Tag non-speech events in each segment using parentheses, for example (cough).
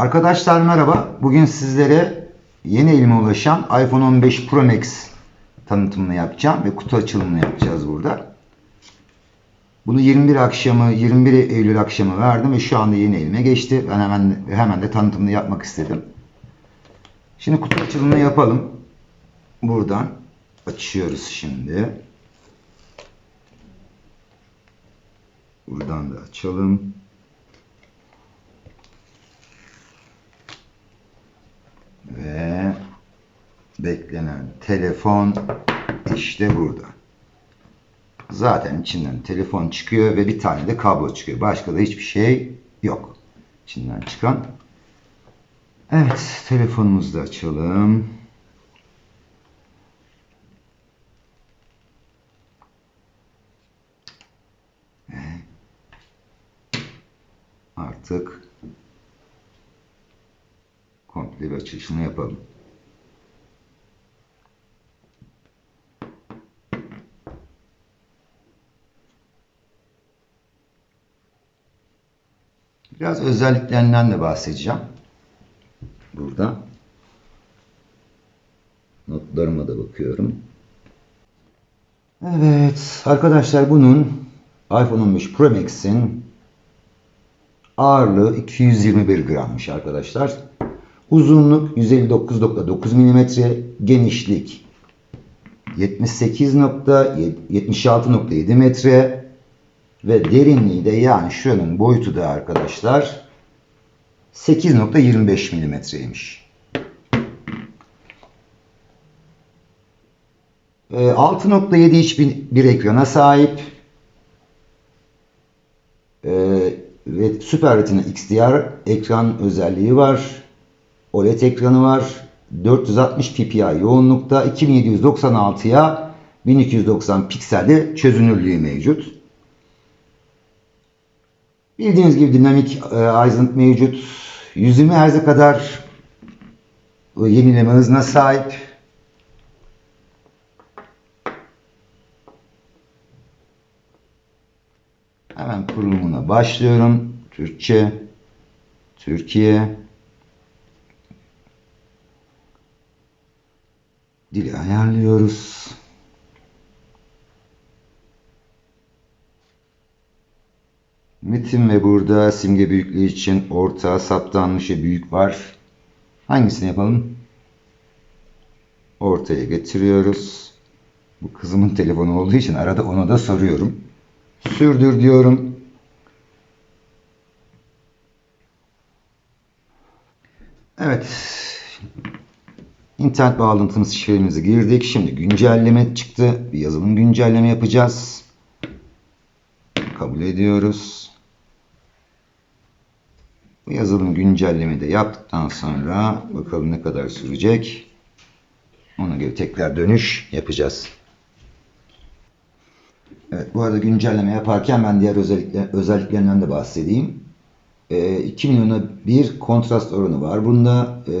Arkadaşlar merhaba. Bugün sizlere yeni elime ulaşan iPhone 15 Pro Max tanıtımını yapacağım ve kutu açılımını yapacağız burada. Bunu 21 akşamı, 21 Eylül akşamı verdim ve şu anda yeni elime geçti. Ben hemen hemen de tanıtımını yapmak istedim. Şimdi kutu açılımını yapalım. Buradan açıyoruz şimdi. Buradan da açalım. Ve beklenen telefon işte burada. Zaten içinden telefon çıkıyor ve bir tane de kablo çıkıyor. Başka da hiçbir şey yok. İçinden çıkan. Evet, telefonumuzu da açalım. Artık komple bir açılışını yapalım. Biraz özelliklerinden de bahsedeceğim. Burada. Notlarıma da bakıyorum. Evet arkadaşlar bunun iPhone 15 Pro Max'in ağırlığı 221 grammış arkadaşlar. Uzunluk 159.9 mm, genişlik 78.76.7 metre ve derinliği de yani şuranın boyutu da arkadaşlar 8.25 milimetreymiş. 6.7 inç bir, bir ekrana sahip ee, ve Super Retina XDR ekran özelliği var. OLED ekranı var. 460 ppi yoğunlukta 2796'ya 1290 pikselde çözünürlüğü mevcut. Bildiğiniz gibi dinamik e, aydınlık mevcut. 120 Hz'e kadar yenileme hızına sahip. Hemen kurulumuna başlıyorum. Türkçe, Türkiye, dili ayarlıyoruz. Metin ve burada simge büyüklüğü için orta, saptanmış büyük var. Hangisini yapalım? Ortaya getiriyoruz. Bu kızımın telefonu olduğu için arada ona da soruyorum. Sürdür diyorum. Evet. İnternet bağlantımız şifremizi girdik. Şimdi güncelleme çıktı. Bir yazılım güncelleme yapacağız. Kabul ediyoruz. Bu yazılım güncelleme de yaptıktan sonra bakalım ne kadar sürecek. Ona göre tekrar dönüş yapacağız. Evet, bu arada güncelleme yaparken ben diğer özellikler, özelliklerinden de bahsedeyim. E, 2 milyona bir kontrast oranı var. Bunda e,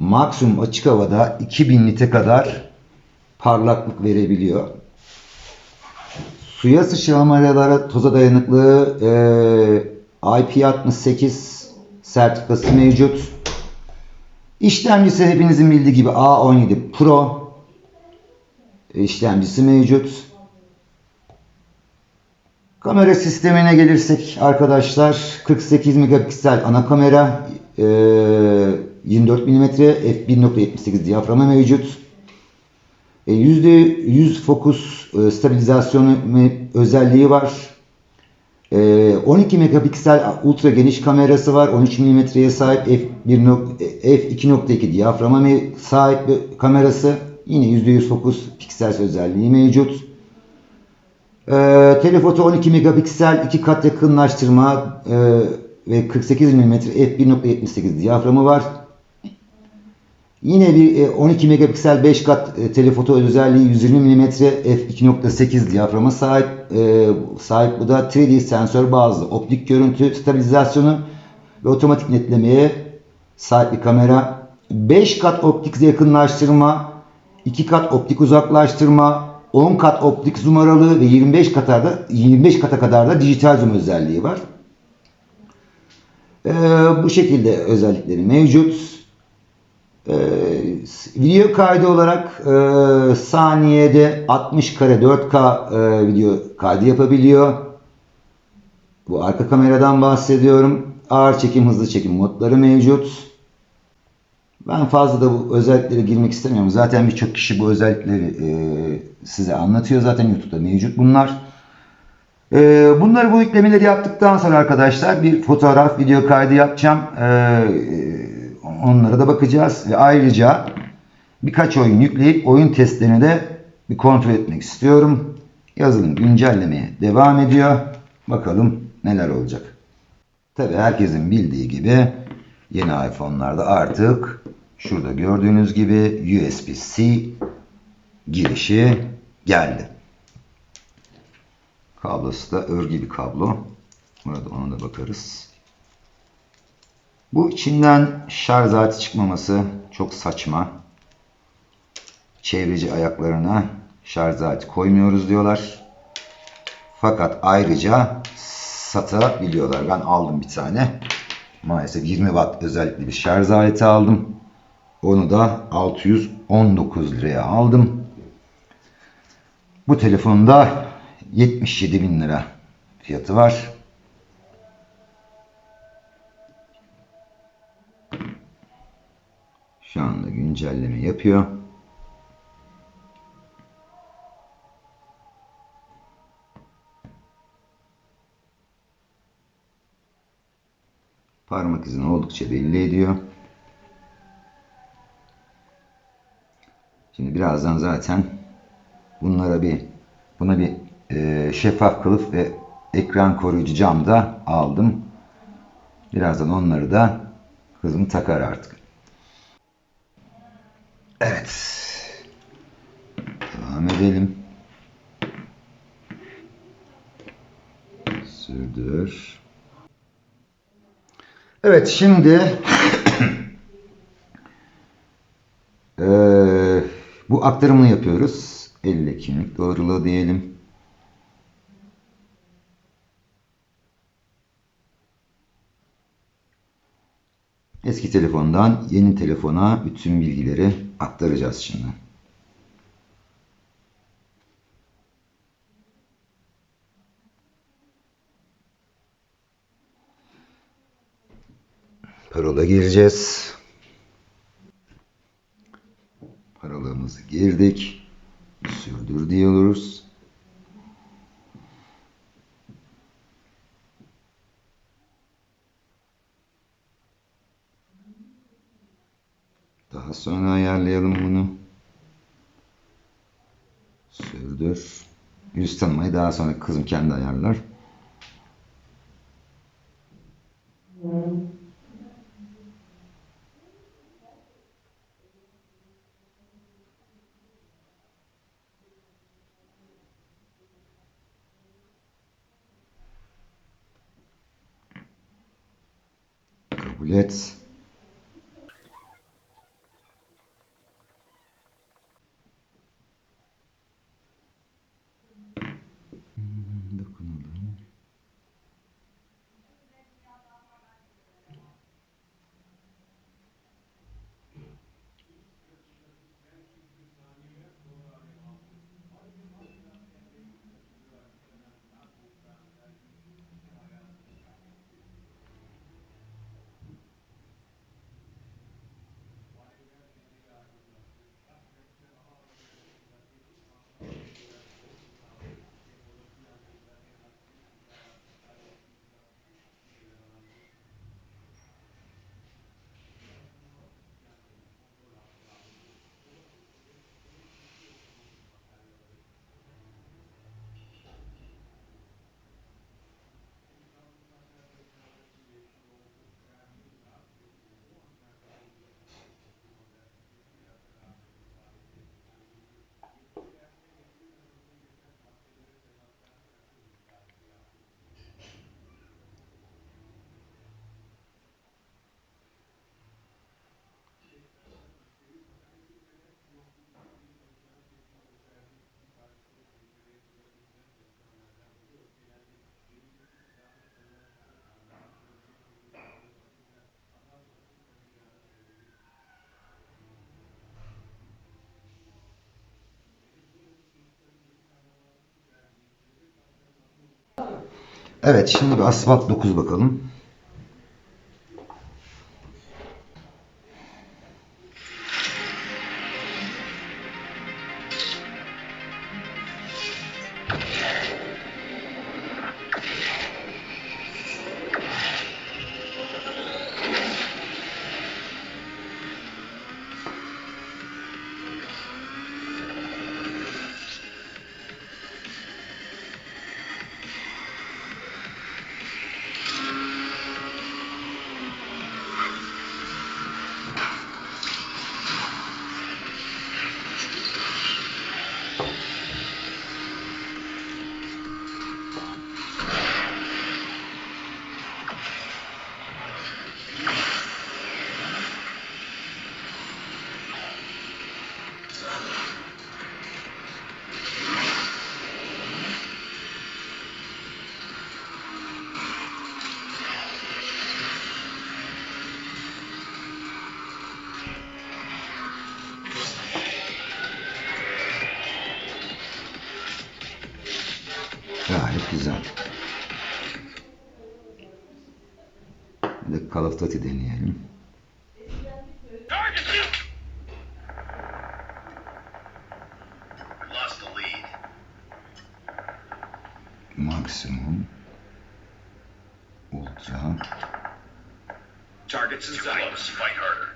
maksimum açık havada 2000 nite kadar parlaklık verebiliyor. Suya sıçramalara, toza dayanıklı e, IP68 sertifikası mevcut. İşlemcisi hepinizin bildiği gibi A17 Pro işlemcisi mevcut. Kamera sistemine gelirsek arkadaşlar 48 megapiksel ana kamera e, 24 mm f1.78 diyaframı mevcut. E, %100 fokus e, stabilizasyonu özelliği var. E, 12 megapiksel ultra geniş kamerası var. 13 mm'ye sahip f1 f2.2 diyaframa sahip bir kamerası. Yine %100 fokus piksel özelliği mevcut. E, telefoto 12 megapiksel iki kat yakınlaştırma e, ve 48 mm f1.78 diyaframı var. Yine bir 12 megapiksel 5 kat e, telefoto özelliği 120 mm f2.8 diyaframa sahip. E, sahip bu da 3D sensör bazlı optik görüntü stabilizasyonu ve otomatik netlemeye sahip bir kamera. 5 kat optik yakınlaştırma, 2 kat optik uzaklaştırma, 10 kat optik zoom aralığı ve 25 kata da 25 kata kadar da dijital zoom özelliği var. Ee, bu şekilde özellikleri mevcut. Ee, video kaydı olarak e, saniyede 60 kare 4K e, video kaydı yapabiliyor. Bu arka kameradan bahsediyorum. Ağır çekim, hızlı çekim modları mevcut. Ben fazla da bu özelliklere girmek istemiyorum. Zaten birçok kişi bu özellikleri e, size anlatıyor. Zaten YouTube'da mevcut bunlar. E, bunları bu yüklemeleri yaptıktan sonra arkadaşlar bir fotoğraf, video kaydı yapacağım. E, onlara da bakacağız. Ve ayrıca birkaç oyun yükleyip oyun testlerini de bir kontrol etmek istiyorum. Yazılım güncellemeye devam ediyor. Bakalım neler olacak. Tabi herkesin bildiği gibi yeni iPhone'larda artık şurada gördüğünüz gibi USB-C girişi geldi. Kablosu da örgü bir kablo. Burada ona da bakarız. Bu içinden şarj aleti çıkmaması çok saçma. Çevreci ayaklarına şarj aleti koymuyoruz diyorlar. Fakat ayrıca satabiliyorlar. Ben aldım bir tane. Maalesef 20 watt özellikli bir şarj aleti aldım. Onu da 619 liraya aldım. Bu telefonda 77 bin lira fiyatı var. Şu anda güncelleme yapıyor. Parmak izini oldukça belli ediyor. Şimdi birazdan zaten bunlara bir buna bir e, şeffaf kılıf ve ekran koruyucu cam da aldım. Birazdan onları da kızım takar artık. Evet. Devam edelim. Sürdür. Evet şimdi (coughs) eee, bu aktarımını yapıyoruz. 50 kimlik doğruluğu diyelim. Eski telefondan yeni telefona bütün bilgileri aktaracağız şimdi. Parola gireceğiz. Parolamızı girdik. Sürdür diyoruz. Daha sonra ayarlayalım bunu. Sürdür. Yüz tanımayı daha sonra kızım kendi ayarlar. Kabul et. Evet şimdi bir asfalt 9 bakalım. Güzel. Bir de Call of Duty deneyelim. Maksimum. Ultra. Targets in sight. Fight harder.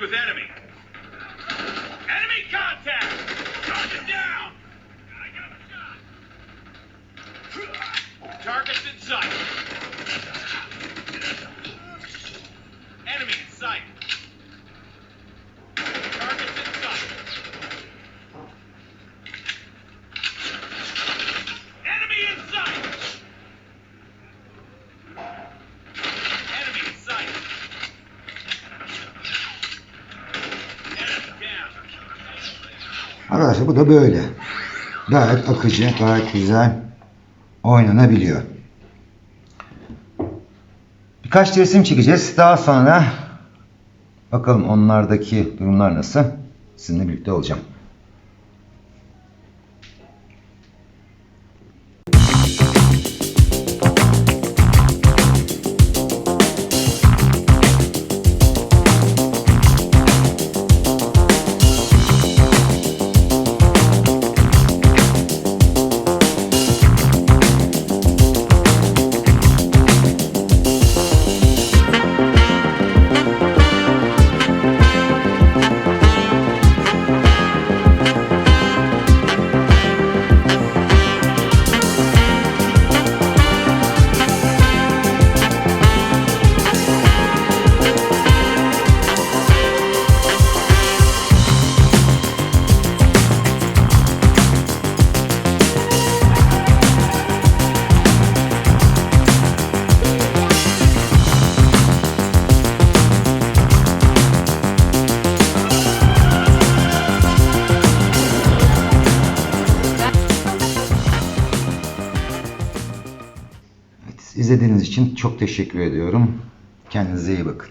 with enemies. Bu da böyle. Gayet akıcı, gayet güzel oynanabiliyor. Birkaç resim çekeceğiz. Daha sonra bakalım onlardaki durumlar nasıl. Sizinle birlikte olacağım. İçin çok teşekkür ediyorum. Kendinize iyi bakın.